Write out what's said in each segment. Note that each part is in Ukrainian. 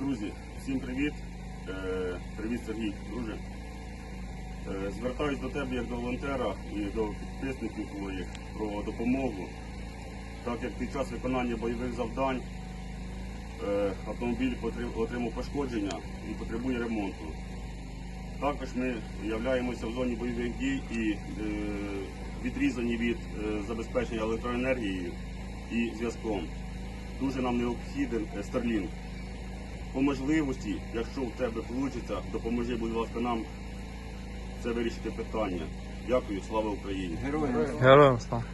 Друзі, всім привіт. Е, Привіт, Сергій, друже. Е, Звертаюсь до тебе як до волонтера і до підписників твоїх про допомогу. Так як під час виконання бойових завдань е, автомобіль отримав пошкодження і потребує ремонту. Також ми являємося в зоні бойових дій і відрізані від забезпечення електроенергією і зв'язком. Дуже нам необхіден Starlink. По можливості, якщо в тебе вийде, допоможи, будь ласка, нам це вирішити питання. Дякую, слава Україні! Героям слава.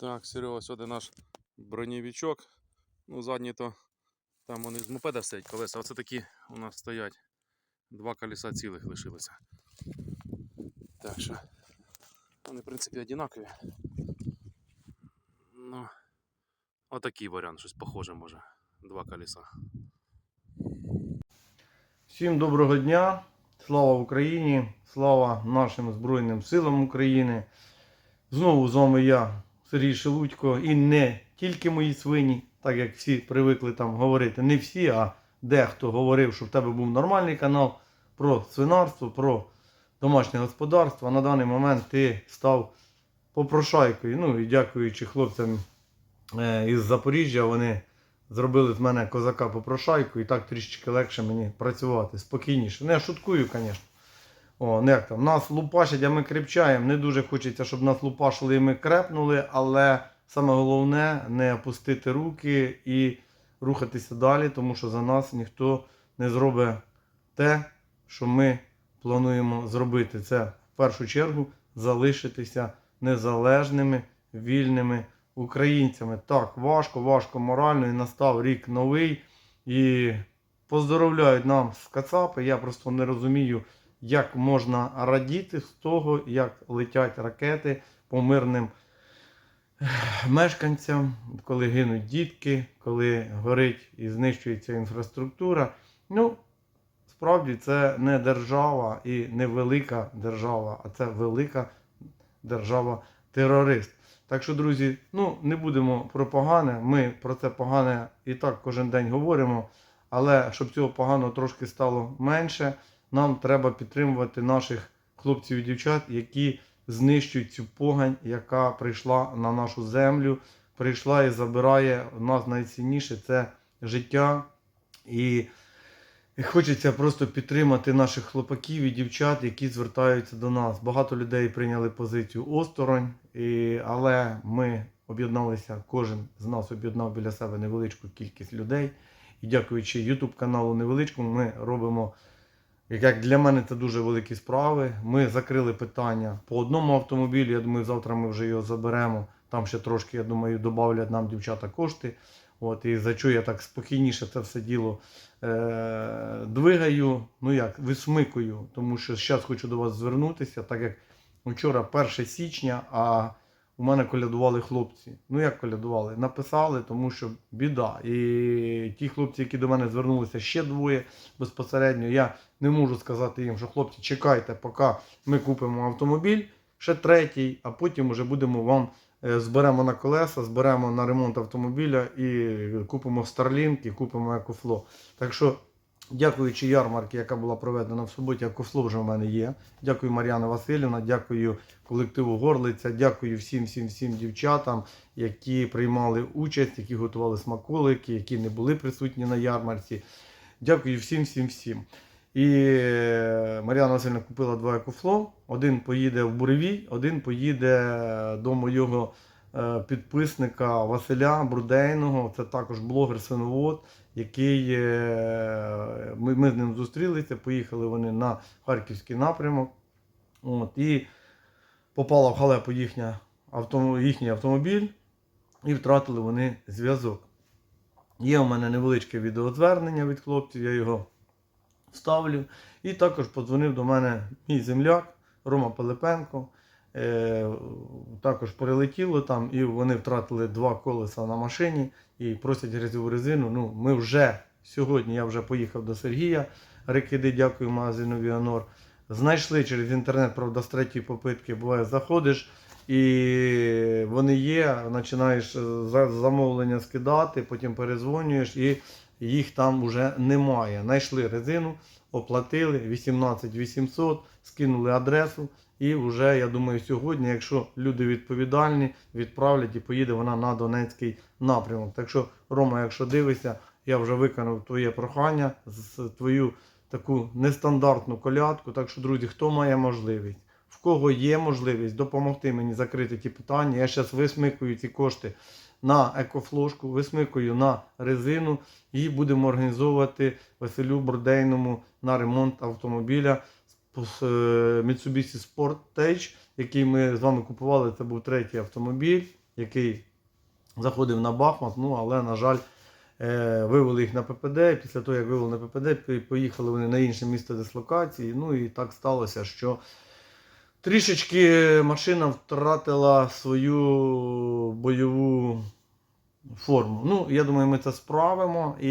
Так, Серега, сюди наш бронєвічок. Ну, задній то там вони з мопеда стоять колеса. Оце такі у нас стоять. Два колеса цілих лишилося. Так що вони, в принципі, однакові. Ну, отакий варіант, щось похоже може. Два колеса. Всім доброго дня, слава Україні, слава нашим Збройним силам України. Знову з вами я, Сергій Шелудько, і не тільки мої свині, так як всі привикли там говорити, не всі, а дехто говорив, що в тебе був нормальний канал про свинарство, про домашнє господарство. А на даний момент ти став попрошайкою. Ну і дякуючи хлопцям е, із Запоріжжя, вони зробили з мене козака попрошайку, і так трішечки легше мені працювати, спокійніше. Не я шуткую, звісно. О, не як там. Нас лупашать, а ми крепчаємо. Не дуже хочеться, щоб нас лупашили і ми крепнули, але саме головне не опустити руки і рухатися далі, тому що за нас ніхто не зробить те, що ми плануємо зробити. Це в першу чергу залишитися незалежними, вільними українцями. Так, важко, важко морально, і настав рік новий. І поздоровляють нам з Кацапи. Я просто не розумію, як можна радіти з того, як летять ракети по мирним мешканцям, коли гинуть дітки, коли горить і знищується інфраструктура. Ну, справді це не держава і не велика держава, а це велика держава-терорист. Так що, друзі, ну не будемо про погане. Ми про це погане і так кожен день говоримо. Але щоб цього поганого трошки стало менше, нам треба підтримувати наших хлопців і дівчат, які знищують цю погань, яка прийшла на нашу землю, прийшла і забирає у нас найцінніше це життя. І хочеться просто підтримати наших хлопаків і дівчат, які звертаються до нас. Багато людей прийняли позицію осторонь, і, але ми об'єдналися, кожен з нас об'єднав біля себе невеличку кількість людей. І дякуючи YouTube каналу невеличкому, ми робимо, як для мене, це дуже великі справи. Ми закрили питання по одному автомобілю. Я думаю, завтра ми вже його заберемо. Там ще трошки, я думаю, додавлять нам дівчата кошти. От, і за що я так спокійніше це все діло е- двигаю, ну як, висмикую, тому що зараз хочу до вас звернутися, так як вчора 1 січня, а у мене колядували хлопці. Ну як колядували? Написали, тому що біда. І ті хлопці, які до мене звернулися ще двоє безпосередньо, я не можу сказати їм, що хлопці, чекайте, поки ми купимо автомобіль, ще третій, а потім вже будемо вам е, зберемо на колеса, зберемо на ремонт автомобіля і купимо Starlink і купимо EcoFlow. Так що Дякуючи ярмарці, яка була проведена в суботі, Акофло вже в мене є. Дякую Мар'яна Васильівна, дякую колективу Горлиця, дякую всім всім всім дівчатам, які приймали участь, які готували смаколики, які не були присутні на ярмарці. Дякую всім всім всім. І е, Мар'яна Васильівна купила два екофло. Один поїде в Буревій, один поїде до моєго е, підписника Василя Брудейного. Це також блогер свиновод який е, ми, ми з ним зустрілися, поїхали вони на харківський напрямок. От, і попала в халепу їхня, авто, їхній автомобіль, і втратили вони зв'язок. Є у мене невеличке відеозвернення від хлопців, я його вставлю. І також подзвонив до мене мій земляк Рома Пилипенко. е, також прилетіло там, і вони втратили два колеса на машині і просять грязьову резину. Ну, ми вже сьогодні, я вже поїхав до Сергія Рикиди, дякую магазину Віанор. Знайшли через інтернет, правда, з третьої попитки, буває, заходиш. І вони є, починаєш замовлення скидати, потім перезвонюєш і їх там вже немає. Знайшли резину, оплатили 18 800, скинули адресу. І вже, я думаю, сьогодні, якщо люди відповідальні, відправлять і поїде вона на Донецький напрямок. Так що, Рома, якщо дивишся, я вже виконав твоє прохання, твою таку нестандартну колядку. Так що, друзі, хто має можливість, в кого є можливість допомогти мені закрити ті питання, я зараз висмикую ці кошти на екофлошку, висмикую на резину і будемо організовувати Василю Бордейному на ремонт автомобіля е, Mitsubishi Sportage, який ми з вами купували. Це був третій автомобіль, який заходив на Бахмут. Ну, але, на жаль, е, вивели їх на ППД. Після того, як вивели на ППД, поїхали вони на інше місце дислокації. Ну і так сталося, що трішечки машина втратила свою бойову форму. Ну, я думаю, ми це справимо. І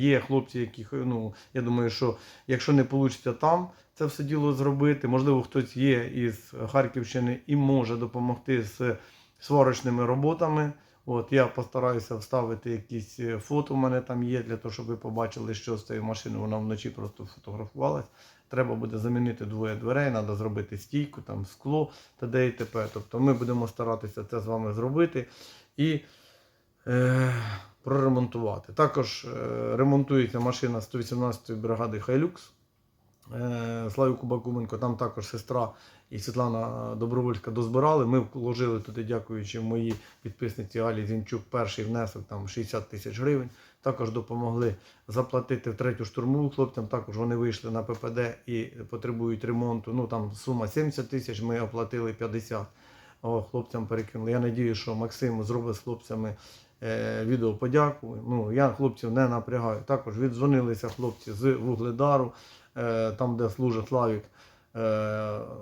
є хлопці, які, ну, я думаю, що якщо не вийде там це все діло зробити, можливо, хтось є із Харківщини і може допомогти з сварочними роботами. От я постараюся вставити якісь е, фото. У мене там є для того, щоб ви побачили, що з цією машиною вона вночі просто фотографувалась. Треба буде замінити двоє дверей, треба зробити стійку, там скло та де і т.п. Тобто ми будемо старатися це з вами зробити і е, проремонтувати. Також е, ремонтується машина 118-ї бригади Хайлюкс. Е, Славіку Бакуменко, там також сестра і Світлана Добровольська дозбирали. Ми вложили туди, дякуючи моїй підписниці Алі Зінчук, перший внесок там 60 тисяч гривень. Також допомогли заплатити в третю штурмову хлопцям. Також вони вийшли на ППД і потребують ремонту. Ну там сума 70 тисяч, ми оплатили 50. О, хлопцям перекинули. Я надію, що Максим зробить з хлопцями е, відео подяку. Ну, я хлопців не напрягаю. Також віддзвонилися хлопці з Вугледару, там, де служить Славік, е,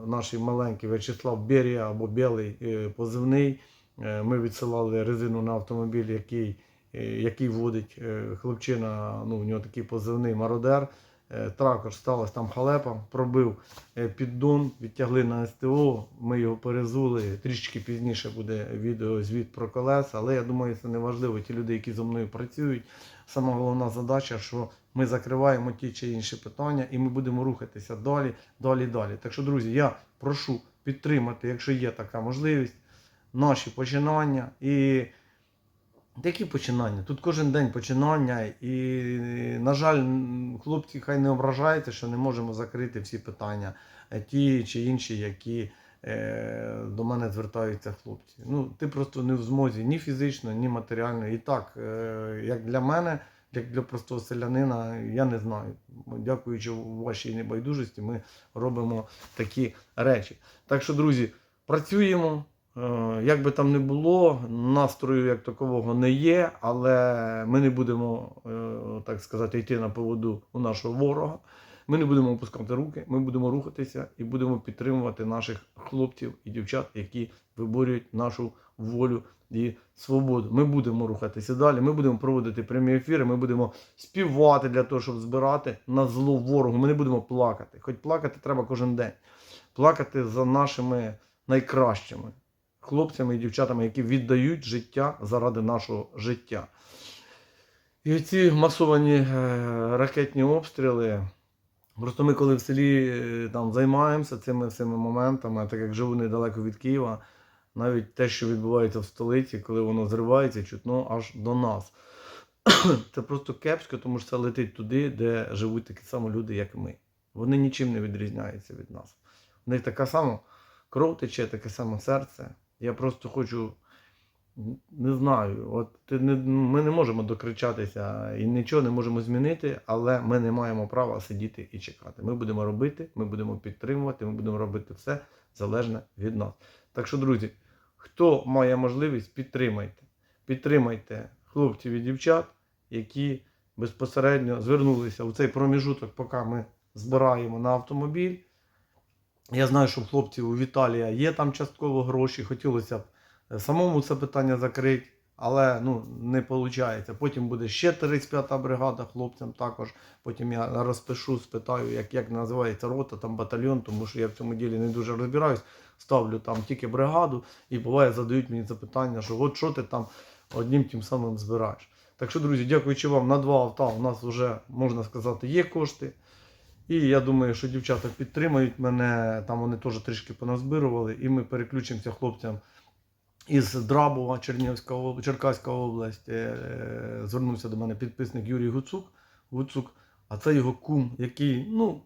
наш маленький В'ячеслав Берія або Білий е, позивний. Е, ми відсилали резину на автомобіль, який, е, який водить е, хлопчина, ну, В нього такий позивний мародер. Е, Також сталася там халепа, пробив е, піддон, відтягли на СТО, ми його перезули. Трішки пізніше буде відеозвіт про колеса, але я думаю, це не важливо. Ті люди, які зі мною працюють. Сама головна задача, що ми закриваємо ті чи інші питання, і ми будемо рухатися далі, далі, далі. Так що, друзі, я прошу підтримати, якщо є така можливість, наші починання. І які починання? Тут кожен день починання, і, на жаль, хлопці хай не ображаються, що не можемо закрити всі питання, е, ті чи інші, які е, до мене звертаються хлопці. Ну, ти просто не в змозі ні фізично, ні матеріально. І так, е, як для мене, як для простого селянина, я не знаю. Дякуючи вашій небайдужості, ми робимо такі речі. Так що, друзі, працюємо. Е, Як би там не було, настрою як такового не є, але ми не будемо, е, так сказати, йти на поводу у нашого ворога. Ми не будемо опускати руки, ми будемо рухатися і будемо підтримувати наших хлопців і дівчат, які виборюють нашу волю і свободу. Ми будемо рухатися далі. Ми будемо проводити прямі ефіри. Ми будемо співати для того, щоб збирати на зло ворогу. Ми не будемо плакати. Хоч плакати треба кожен день. Плакати за нашими найкращими хлопцями і дівчатами, які віддають життя заради нашого життя. І ці масовані е, ракетні обстріли. Просто ми, коли в селі е, там займаємося цими всіми моментами, так як живу недалеко від Києва, навіть те, що відбувається в столиці, коли воно зривається, чутно аж до нас. Це просто кепсько, тому що це летить туди, де живуть такі самі люди, як ми. Вони нічим не відрізняються від нас. У них така сама кров тече, таке саме серце. Я просто хочу, не знаю, от ти не, ми не можемо докричатися і нічого не можемо змінити, але ми не маємо права сидіти і чекати. Ми будемо робити, ми будемо підтримувати, ми будемо робити все залежне від нас. Так що, друзі, хто має можливість, підтримайте. Підтримайте хлопців і дівчат, які безпосередньо звернулися у цей проміжуток, поки ми збираємо на автомобіль. Я знаю, що хлопців у Віталія є там частково гроші. Хотілося б е, самому це питання закрити, але ну, не виходить. Потім буде ще 35-та бригада хлопцям також. Потім я розпишу, спитаю, як, як називається рота, там батальйон, тому що я в цьому ділі не дуже розбираюсь. Ставлю там тільки бригаду, і буває задають мені запитання, що от що ти там одним тим самим збираєш. Так що, друзі, дякуючи вам на два авто, у нас вже, можна сказати, є кошти. І я думаю, що дівчата підтримають мене, там вони теж трішки поназбирували, і ми переключимося хлопцям із Драбова, Чернівська, Черкаська область. Е, Звернувся до мене підписник Юрій Гуцук. Гуцук, а це його кум, який, ну,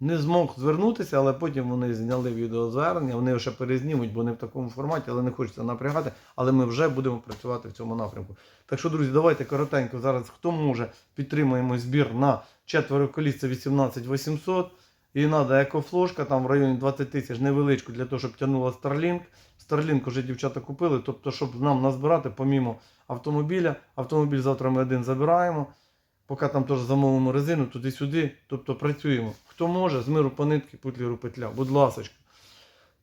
не змог звернутися, але потім вони зняли відеозвернення, вони ще перезнімуть, бо не в такому форматі, але не хочеться напрягати. Але ми вже будемо працювати в цьому напрямку. Так що, друзі, давайте коротенько зараз, хто може, підтримаємо збір на четверо коліс, це 18 800. І треба екофлошка, там в районі 20 тисяч невеличку для того, щоб тягнула Starlink. Starlink вже дівчата купили, тобто, щоб нам назбирати помімо автомобіля. Автомобіль завтра ми один забираємо. Поки там теж замовимо резину, туди-сюди. Тобто працюємо. Хто може, з миру по нитки, путліру петля. Будь ласочка.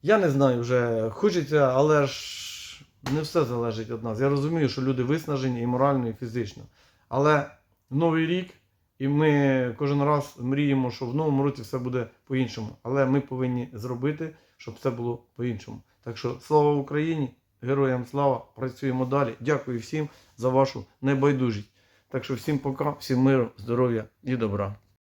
Я не знаю вже, хочеться, але ж не все залежить від нас. Я розумію, що люди виснажені і морально, і фізично. Але новий рік, і ми кожен раз мріємо, що в новому році все буде по-іншому. Але ми повинні зробити, щоб все було по-іншому. Так що слава Україні! Героям слава! Працюємо далі. Дякую всім за вашу небайдужість. Так що всім пока, всім миру, здоров'я і добра.